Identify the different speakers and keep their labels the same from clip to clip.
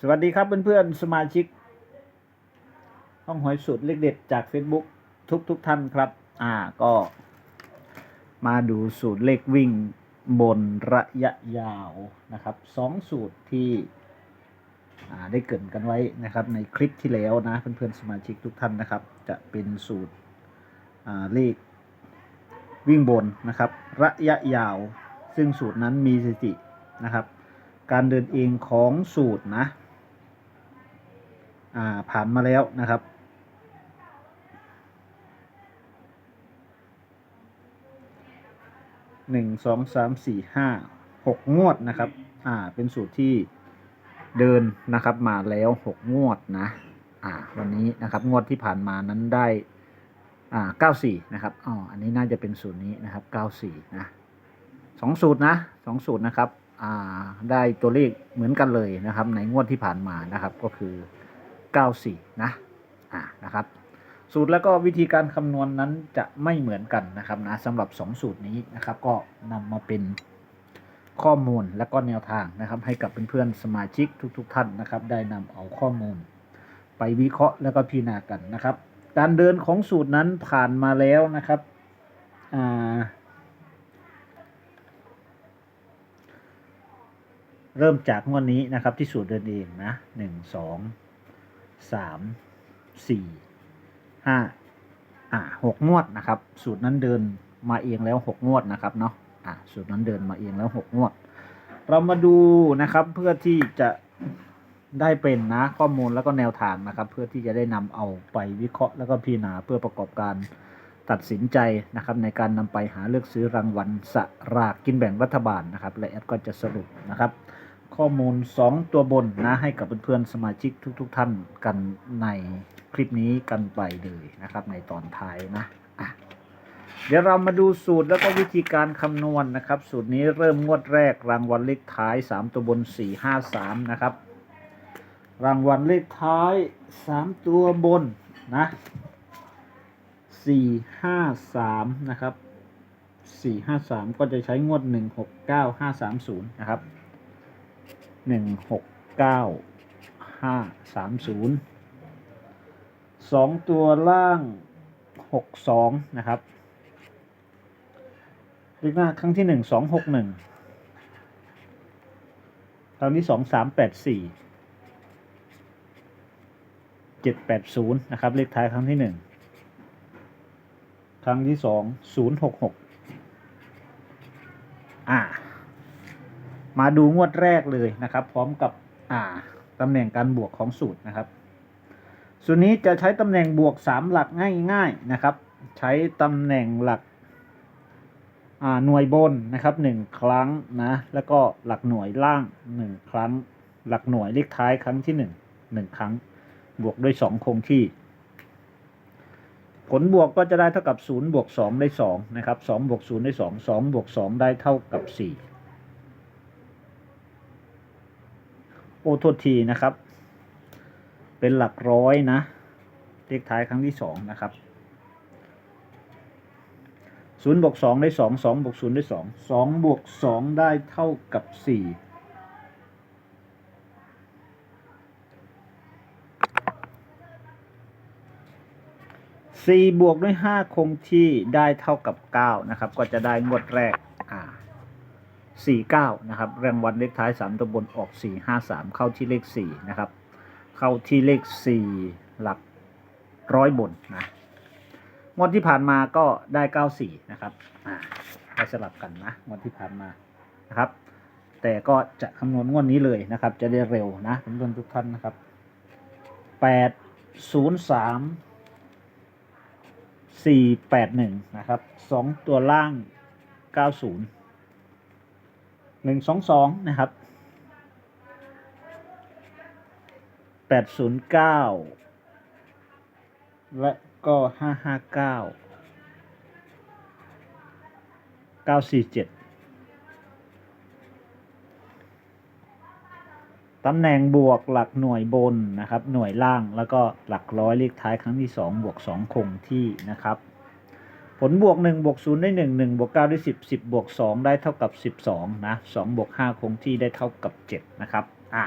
Speaker 1: สวัสดีครับเพื่อนๆสมาชิก ห้องหอยสุดเลขเด็ดจาก Facebook ทุกทุกๆท่านครับ อ่าก็ มาดูสูตรเลขวิ่งบนระยะยาวนะครับสองสูตรที่อ่าได้เกินกันไว้นะครับในคลิปที่แล้วนะเพื่อนๆสมาชิกทุกท่านนะครับ จะเป็นสูตรอ่าเลขวิ่งบนนะครับ ระยะยาว ซึ่งสูตรนั้นมีสถิตินะครับ การเดินเองของสูตรนะ ผ่านมาแล้วนะครับ หนึ่งสองสามสี่ห้าหกงวดนะครับ อ่า เป็นสูตรที่เดินนะครับมาแล้วหกงวดนะ อ่า วันนี้นะครับงวดที่ผ่านมานั้นได้ อ่าเก้าสี่นะครับ อ๋อ อันนี้น่าจะเป็นสูตรนี้นะครับเก้าสี่นะสองสูตรนะสองสูตรนะครับ อ่า ได้ตัวเลขเหมือนกันเลยนะครับ ในงวดที่ผ่านมานะครับ ก็คือ เก้าสี่นะอ่านะครับ สูตรแล้วก็วิธีการคำนวณนั้นจะไม่เหมือนกันนะครับนะสำหรับ 2 สูตรนี้นะครับก็นำมาเป็นข้อมูลและก็แนวทางนะครับ ให้กับเพื่อนๆสมาชิกทุก ๆ ท่านนะครับ ได้นำเอาข้อมูล ไปวิเคราะห์แล้วก็พิจารณากันนะครับ การเดินของสูตรนั้นผ่านมาแล้วนะครับอ่าเริ่มจากงวดนี้นะครับที่สูตรเดินเองนะหนึ่งสอง สามสี่ห้าอ่าหกงวดนะครับ สูตรนั้นเดินมาเองแล้วหกงวดนะครับเนาะอ่าสูตรนั้นเดินมาเองแล้วหกงวด เรามาดูนะครับเพื่อที่จะได้เป็นนะข้อมูลแล้วก็แนวทางนะครับ เพื่อที่จะได้นำเอาไปวิเคราะห์แล้วก็พิจารณาเพื่อประกอบการตัดสินใจนะครับในการนำไปหาเลือกซื้อรางวัลสลากกินแบ่งรัฐบาลนะครับและแอดก็จะสรุปนะครับ ข้อมูล 2 ตัวบนนะให้กับเพื่อนๆสมาชิกทุกๆท่านกันในคลิปนี้กันไปเลยนะครับในตอนท้ายนะะเดี๋ยวเรามาดูสูตรแล้วก็วิธีการคำนวณนะครับ สูตรนี้เริ่มงวดแรกรางวัลเลขท้าย 3 ตัวบน 4 5 3 นะครับ รางวัลเลขท้าย 3 ตัวบนนะ4 5 3 นะครับ 4 5 3 ก็จะใช้งวด 1 6 9 5 3 0 นะครับ หนึ่งหกเก้าห้าสามศูนย์สองตัวล่างหกสองนะครับเลขหน้าครั้งที่หนึ่งสองหกหนึ่งครั้งที่สองสามแปดสี่เจ็ดแปดศูนย์นะครับ เลขท้ายครั้งที่หนึ่งครั้งที่สองศูนย์หกหกอ่า มาดูงวดแรกเลยนะครับ พร้อมกับอ่าตำแหน่งการบวกของสูตรนะครับ สูตรนี้จะใช้ตำแหน่งบวก 3 หลักง่ายๆนะครับ ใช้ตำแหน่งหลักอ่าหน่วยบนนะครับ1ครั้งนะแล้วก็หลักหน่วยล่าง 1 ครั้ง หลักหน่วยเลขท้ายครั้งที่ 1 1 ครั้ง บวกด้วย 2 คงที่ ผลบวกก็จะได้เท่ากับ 0 บวก 2 ได้2นะครับ2บวก0ได้ 2 2 บวก 2 ได้เท่ากับ 4 โอ้โทษทีนะครับ เป็นหลักร้อยนะ เลขท้ายครั้งที่สองนะครับศูนย์บวกสองได้สองสองบวกศูนย์ได้สองสองบวกสองได้เท่ากับสี่สี่บวกด้วยห้าคงที่ได้เท่ากับเก้านะครับ ก็จะได้งวดแรก อ่าสี่เก้านะครับรางวัลเลขท้ายสามตัวบนออกสี่ห้าสามเข้าที่เลขสี่นะครับ เข้าที่เลขสี่หลักร้อยบนนะงวดที่ผ่านมาก็ได้เก้าสี่นะครับอ่าได้สลับกันนะงวดที่ผ่านมานะครับ แต่ก็จะคำนวณงวดนี้เลยนะครับ จะได้เร็วนะเพื่อนทุกท่านนะครับแปดศูนย์สามสี่แปดหนึ่งนะครับสองตัวล่างเก้าศูนย์ หนึ่งสองสองนะครับแปดศูนย์เก้าและก็ห้าห้าเก้าเก้าสี่เจ็ดตำแหน่งบวกหลักหน่วยบนนะครับ หน่วยล่างแล้วก็หลักร้อยเลขท้ายครั้งที่สองบวกสองคงที่นะครับ ผลบวก1บวก0ได้ 1 1บวก9ได้ 10 10บวก2ได้เท่ากับ 12นะ2บวก5คงที่ได้เท่ากับ 7 นะครับอ่า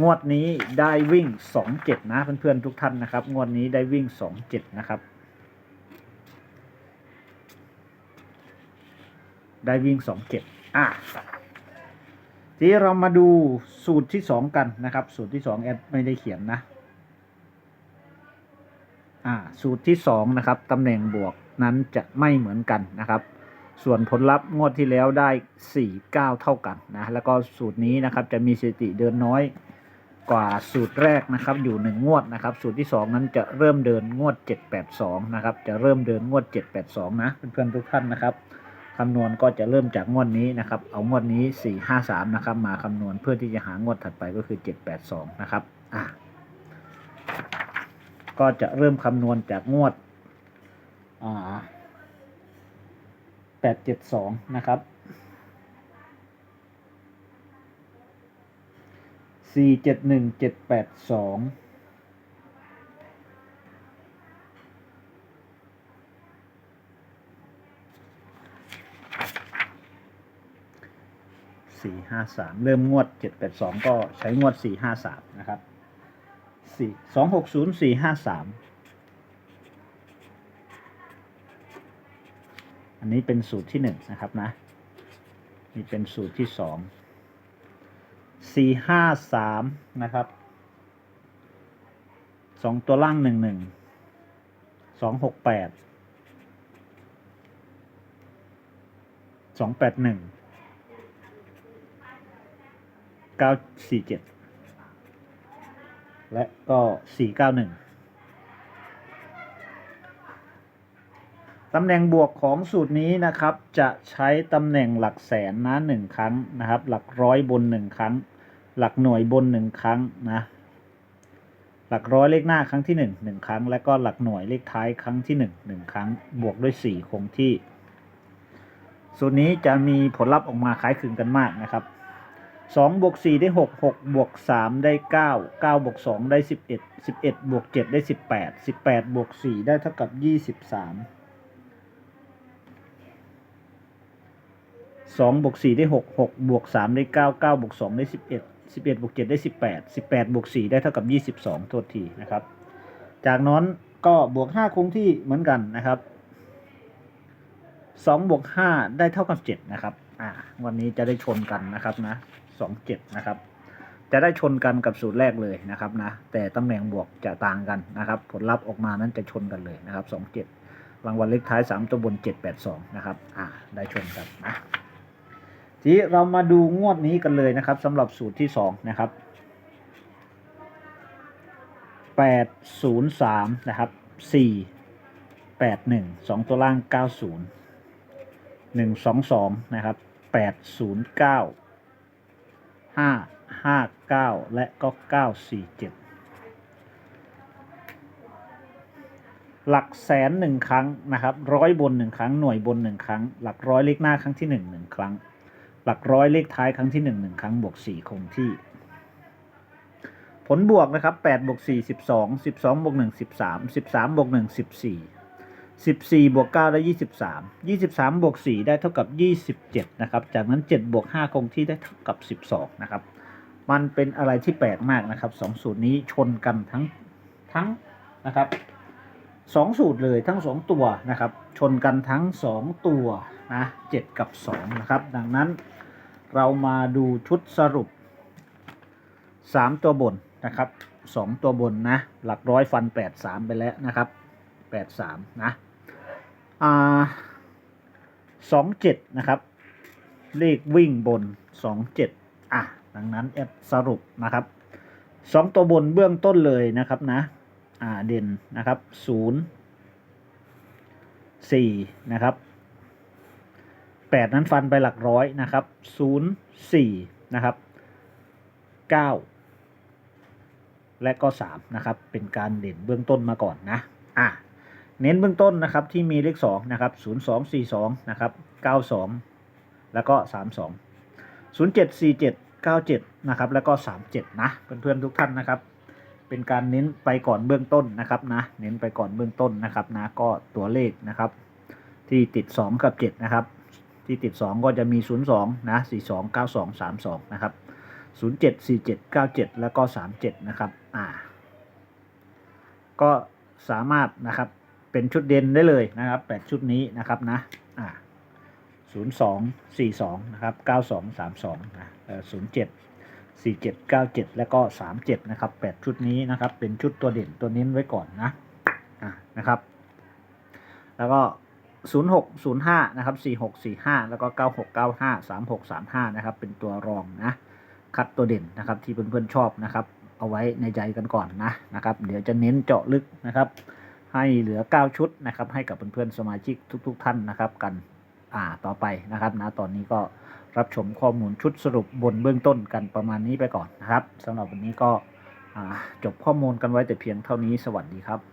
Speaker 1: งวดนี้ได้วิ่งสองเจ็ดนะเพื่อนๆทุกท่านนะครับ งวดนี้ได้วิ่งสองเจ็ดนะครับ ได้วิ่งสองเจ็ดอะทีเรามาดูสูตรที่สองกันนะครับ สูตรที่สองแอดไม่ได้เขียนนะอ่าสูตรที่สองนะครับตำแหน่งบวก นั้นจะไม่เหมือนกันนะครับ ส่วนผลลัพธ์งวดที่แล้วได้ 4 9 เท่ากันนะ แล้วก็สูตรนี้นะครับจะมีสถิติเดินน้อยกว่าสูตรแรกนะครับอยู่ 1 งวดนะครับ สูตรที่ 2 นั้นจะเริ่มเดินงวด 782 นะครับ จะเริ่มเดินงวด 782 นะเพื่อนๆทุกท่านนะครับคำนวณก็จะเริ่มจากงวดนี้นะครับ เอางวดนี้ 453 นะครับ มาคำนวณเพื่อที่จะหางวดถัดไปก็คือ 782 นะครับ อะ ก็จะเริ่มคำนวณจากงวด แปดเจ็ดสองนะครับสี่เจ็ดหนึ่งเจ็ดแปดสองสี่ห้าสามเริ่มงวดเจ็ดแปดสองก็ใช้งวดสี่ห้าสามนะครับสี่สองหกศูนย์สี่ห้าสาม นี้เป็นสูตรที่หนึ่งนะครับนะ นี่เป็นสูตรที่สองสี่ห้าสามนะครับสองตัวล่างหนึ่งหนึ่งสองหกแปดสองแปดหนึ่งเก้าสี่เจ็ดและก็สี่เก้าหนึ่ง ตำแหน่งบวกของสูตรนี้นะครับจะใช้ตำแหน่งหลักแสนนะหนึ่งครั้งนะครับ หลักร้อยบนหนึ่งครั้ง หลักหน่วยบนหนึ่งครั้งนะหลักร้อยเลขหน้าครั้งที่หนึ่งหนึ่งครั้ง และก็หลักหน่วยเลขท้ายครั้งที่หนึ่งหนึ่งครั้ง บวกด้วยสี่คงที่ สูตรนี้จะมีผลลัพธ์ออกมาคล้ายคลึงกันมากนะครับสองบวกสี่ได้หกหกบวกสามได้เก้าเก้าบวกสองได้สิบเอ็ดสิบเอ็ดบวกเจ็ดได้สิบแปดสิบแปดบวกสี่ได้เท่ากับยี่ สิบสามสองบวกสี่ได้หกหกบวกสามได้เก้าเก้าบวกสองได้สิบเอ็ดสิบเอ็ดบวกเจ็ดได้สิบแปดสิบแปดบวกสี่ได้เท่ากับยี่สิบสองโทษทีนะครับ จากนั้นก็บวกห้าคงที่เหมือนกันนะครับสองบวกห้าได้เท่ากับเจ็ดนะครับอ่าวันนี้จะได้ชนกันนะครับนะสองเจ็ดนะครับ จะได้ชนกันกับสูตรแรกเลยนะครับนะ แต่ตำแหน่งบวกจะต่างกันนะครับ ผลลัพธ์ออกมานั้นจะชนกันเลยนะครับสองเจ็ดรางวัลเลขท้ายสามตัวบนเจ็ดแปดสองนะครับ อ่า ได้ชนกันนะ ทีเรามาดูงวดนี้กันเลยนะครับสำหรับสูตรที่สองนะครับแปดศูนย์สามนะครับสี่แปดหนึ่งสองตัวล่างเก้าศูนย์หนึ่งสองสองนะครับแปดศูนย์เก้าห้าห้าเก้าและก็เก้าสี่เจ็ดหลักแสนหนึ่งครั้งนะครับร้อยบนหนึ่งครั้งหน่วยบนหนึ่งครั้ง หลักร้อยเลขหน้าครั้งที่หนึ่งหนึ่งครั้ง หลักร้อยเลขท้ายครั้งที่หนึ่งหนึ่งครั้งบวกสี่คงที่ ผลบวกนะครับแปดบวกสี่สิบสองสิบสองบวกหนึ่งสิบสามสิบสามบวกหนึ่งสิบสี่สิบสี่บวกเก้าได้ยี่สิบสามยี่สิบสามบวกสี่ได้เท่ากับยี่สิบเจ็ดนะครับ จากนั้นเจ็ดบวกห้าคงที่ได้เท่ากับสิบสองนะครับ มันเป็นอะไรที่แปลกมากนะครับสองสูตรนี้ชนกันทั้งทั้งนะครับสองสูตรเลยทั้งสองตัวนะครับ ชนกันทั้งสองตัว นะเจ็ดกับสองนะครับ ดังนั้นเรามาดูชุดสรุปสามตัวบนนะครับสองตัวบนนะ หลักร้อยฟันแปดสามไปแล้วนะครับแปดสามนะอ่าสองเจ็ดนะครับ เลขวิ่งบนสองเจ็ดอะ ดังนั้นแอดสรุปนะครับสองตัวบนเบื้องต้นเลยนะครับนะ อ่า เด่นนะครับศูนย์สี่นะครับ แปดนั้นฟันไปหลักร้อยนะครับศูนย์สี่นะครับเก้าและก็สามนะครับ เป็นการเด่นเบื้องต้นมาก่อนนะอะเน้นเบื้องต้นนะครับที่มีเลขสองนะครับศูนย์สองสี่สองนะครับเก้าสองแล้วก็สามสองศูนย์เจ็ดสี่เจ็ดเก้าเจ็ดนะครับแล้วก็สามเจ็ดนะเพื่อนๆทุกท่านนะครับ เป็นการเน้นไปก่อนเบื้องต้นนะครับนะเน้นไปก่อนเบื้องต้นนะครับนะก็ตัวเลขนะครับ ที่ติดสองกับเจ็ดนะครับ ที่ติดสองก็จะมีศูนย์สองนะสี่สองเก้าสองสามสองนะครับ 07 47 97 แล้วก็ 37 นะครับ อ่า ก็สามารถนะครับเป็นชุดเด่นได้เลยนะครับ 8 ชุดนี้นะครับนะ อ่า 02 42 นะครับ 92 32 นะเอ่อ07 47 97 แล้วก็ 37 นะครับ 8 ชุดนี้นะครับ เป็นชุดตัวเด่นตัวเน้นไว้ก่อนนะ อ่า นะครับ แล้วก็ 06 05 นะครับ 46 45 แล้วก็ 96 95 36 35 นะครับ เป็นตัวรองนะ คัดตัวเด่นนะครับที่เพื่อนๆชอบนะครับ เอาไว้ในใจกันก่อนนะนะครับ เดี๋ยวจะเน้นเจาะลึกนะครับ ให้เหลือ 9 ชุดนะครับ ให้กับเพื่อนๆสมาชิกทุกๆท่านนะครับ กันอ่าต่อไปนะครับนะตอนนี้ก็รับชมข้อมูลชุดสรุปบนเบื้องต้นกันประมาณนี้ไปก่อนนะครับสำหรับวันนี้ก็จบข้อมูลกันไว้แต่เพียงเท่านี้สวัสดีครับ